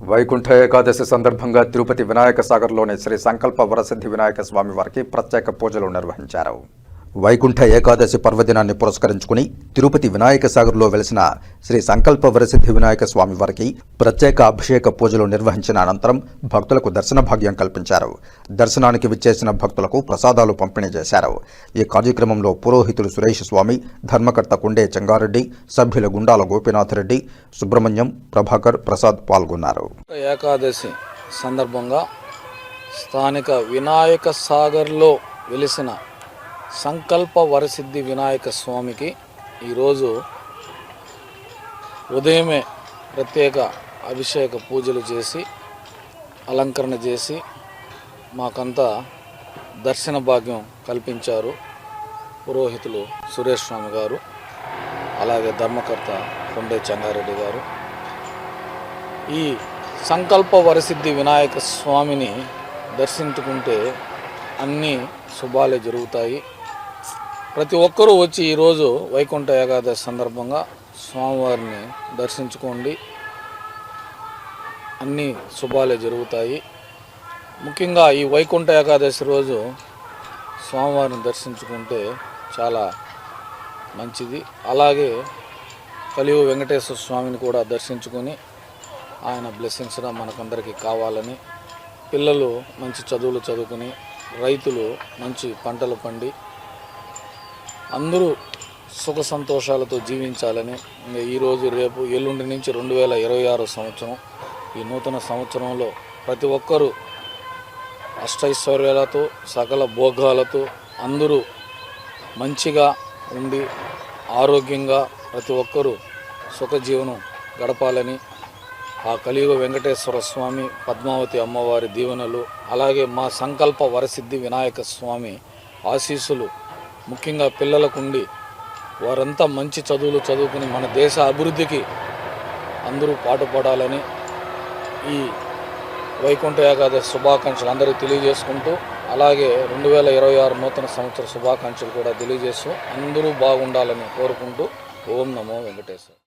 వైకుంఠ ఏకాదశి సందర్భంగా తిరుపతి వినాయక సాగర్లోని శ్రీ సంకల్ప వరసిద్ధి వినాయక స్వామి వారికి ప్రత్యేక పూజలు నిర్వహించారు. వైకుంఠ ఏకాదశి పర్వదినాన్ని పురస్కరించుకుని తిరుపతి వినాయక సాగర్లో వెలిసిన శ్రీ సంకల్ప వరసిద్ధి వినాయక స్వామి వారికి ప్రత్యేక అభిషేక పూజలు నిర్వహించిన అనంతరం భక్తులకు దర్శన భాగ్యం కల్పించారు. దర్శనానికి విచ్చేసిన భక్తులకు ప్రసాదాలు పంపిణీ చేశారు. ఈ కార్యక్రమంలో పురోహితులు సురేష్ స్వామి ధర్మకర్త కుండే చెంగారెడ్డి సభ్యులు గుండాల గోపీనాథ్ రెడ్డి సుబ్రహ్మణ్యం ప్రభాకర్ ప్రసాద్ పాల్గొన్నారు. ఏకాదశి సందర్భంగా స్థానిక వినాయక సాగర్లో వెలిసిన సంకల్ప వరసిద్ధి వినాయక స్వామికి ఈరోజు ఉదయమే ప్రత్యేక అభిషేక పూజలు చేసి అలంకరణ చేసి మాకంతా దర్శన భాగ్యం కల్పించారు పురోహితులు సురేష్ స్వామి గారు అలాగే ధర్మకర్త కొండే చెంగారెడ్డి గారు. ఈ సంకల్ప వరసిద్ధి వినాయక స్వామిని దర్శించుకుంటే అన్ని శుభాలే జరుగుతాయి. ప్రతి ఒక్కరూ వచ్చి ఈరోజు వైకుంఠ ఏకాదశి సందర్భంగా స్వామివారిని దర్శించుకోండి. అన్ని శుభాలే జరుగుతాయి. ముఖ్యంగా ఈ వైకుంఠ ఏకాదశి రోజు స్వామివారిని దర్శించుకుంటే చాలా మంచిది. అలాగే కలియుగ వెంకటేశ్వర స్వామిని కూడా దర్శించుకొని ఆయన బ్లెస్సింగ్స్ మనకందరికీ కావాలని పిల్లలు మంచి చదువులు చదువుకుని రైతులు మంచి పంటలు పండి అందరూ సుఖ సంతోషాలతో జీవించాలని ఇంకా ఈరోజు రేపు ఎల్లుండి నుంచి రెండు వేల ఇరవై ఆరు సంవత్సరం. ఈ నూతన సంవత్సరంలో ప్రతి ఒక్కరూ అష్టైశ్వర్యాలతో సకల భోగాలతో అందరూ మంచిగా ఉండి ఆరోగ్యంగా ప్రతి ఒక్కరూ సుఖజీవనం గడపాలని ఆ కలియుగ వెంకటేశ్వర స్వామి పద్మావతి అమ్మవారి దీవెనలు అలాగే మా సంకల్ప వరసిద్ధి వినాయక స్వామి ఆశీస్సులు ముఖ్యంగా పిల్లలకు ఉండి వారంతా మంచి చదువులు చదువుకుని మన దేశ అభివృద్ధికి అందరూ పాటుపడాలని ఈ వైకుంఠ ఏకాదశి శుభాకాంక్షలు అందరికీ తెలియజేసుకుంటూ అలాగే రెండు వేల ఇరవై ఆరు నూతన సంవత్సర శుభాకాంక్షలు కూడా తెలియజేస్తూ అందరూ బాగుండాలని కోరుకుంటూ ఓం నమో వెంకటేశ్వర.